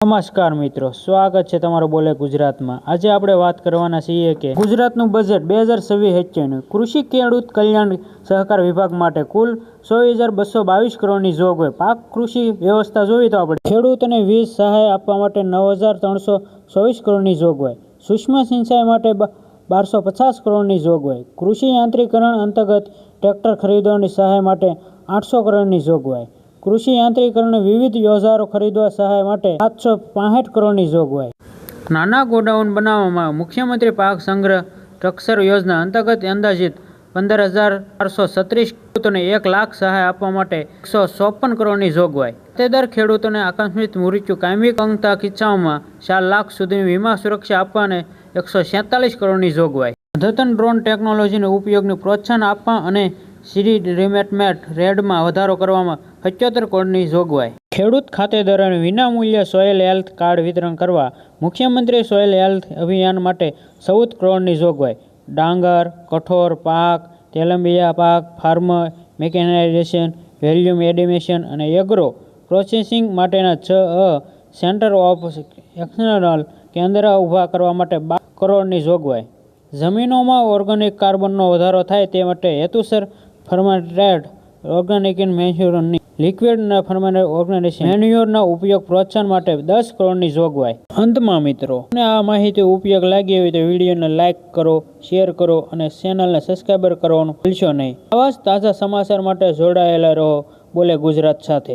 નમસ્કાર મિત્રો, સ્વાગત છે તમારું બોલે ગુજરાતમાં. આજે આપણે વાત કરવાના છીએ કે ગુજરાતનું બજેટ બે હજાર છવ્વીસ હેચ્ચેનું કૃષિ ખેડૂત કલ્યાણ સહકાર વિભાગ માટે કુલ ચોવીસ હજાર બસો બાવીસ કરોડની જોગવાઈ પાક કૃષિ વ્યવસ્થા જોઈએ તો આપણે ખેડૂતોને વીજ સહાય આપવા માટે નવ હજાર ત્રણસો ચોવીસ કરોડની જોગવાઈ સૂક્ષ્મ સિંચાઈ માટે બારસો પચાસ કરોડની જોગવાઈ કૃષિ યાંત્રીકરણ અંતર્ગત ટ્રેક્ટર ખરીદવાની સહાય માટે આઠસો કરોડની જોગવાઈ કૃષિ યાંત્રીકરણ વિવિધ યોજારો ખરીદવા સહાય માટે સાતસો પાસઠ કરોડની જોગવાઈ નાના ગોડાઉન બનાવવામાં મુખ્યમંત્રી પાક સંગ્રહ ટ્રક્સર યોજના અંતર્ગત અંદાજિત પંદર હજાર ચારસો છત્રીસ ખેડૂતોને એક લાખ સહાય આપવા માટે એકસો ચોપન કરોડની જોગવાઈ ખાતેદાર ખેડૂતોને આકસ્મિક મૃત્યુ કાયમી અંગતા કિસ્સાઓમાં ચાર લાખ સુધીની વીમા સુરક્ષા આપવાને એકસો કરોડની જોગવાઈ અદ્યતન ડ્રોન ટેકનોલોજીના ઉપયોગને પ્રોત્સાહન આપવા અને સીડી રિમેટમેટ રેડમાં વધારો કરવામાં પંચોતેર કરોડની જોગવાઈ. ખેડૂત ખાતેદારોને વિનામૂલ્ય સોઇલ હેલ્થ કાર્ડ વિતરણ કરવા મુખ્યમંત્રી સોઇલ હેલ્થ અભિયાન માટે ચૌદ કરોડની જોગવાઈ. ડાંગર, કઠોર પાક, તેલંબિયા પાક, ફાર્મ મેકેનાઇઝેશન, વેલ્યુમ એડિમેશન અને એગ્રો પ્રોસેસિંગ માટેના છ સેન્ટર ઓફ એક્સટર્નલ કેન્દ્ર ઊભા કરવા માટે બાર કરોડની જોગવાઈ. જમીનોમાં ઓર્ગેનિક કાર્બનનો વધારો થાય તે માટે હેતુસર ફર્મેન્ટેડ ઓર્ગેનિક મેન્યુરની લિક્વિડ ફર્મેન્ટેડ ઓર્ગેનિક મેન્યુરના ઉપયોગ પ્રોત્સાહન માટે દસ કરોડની જોગવાઈ. અંતમાં મિત્રો અને આ માહિતી ઉપયોગ લાગી હોય તો વિડીયોને લાઇક કરો, શેર કરો અને ચેનલને સબસ્ક્રાઈબર કરવાનું ભૂલશો નહીં. આવા જ તાજા સમાચાર માટે જોડાયેલા રહો. બોલે ગુજરાત સાથે.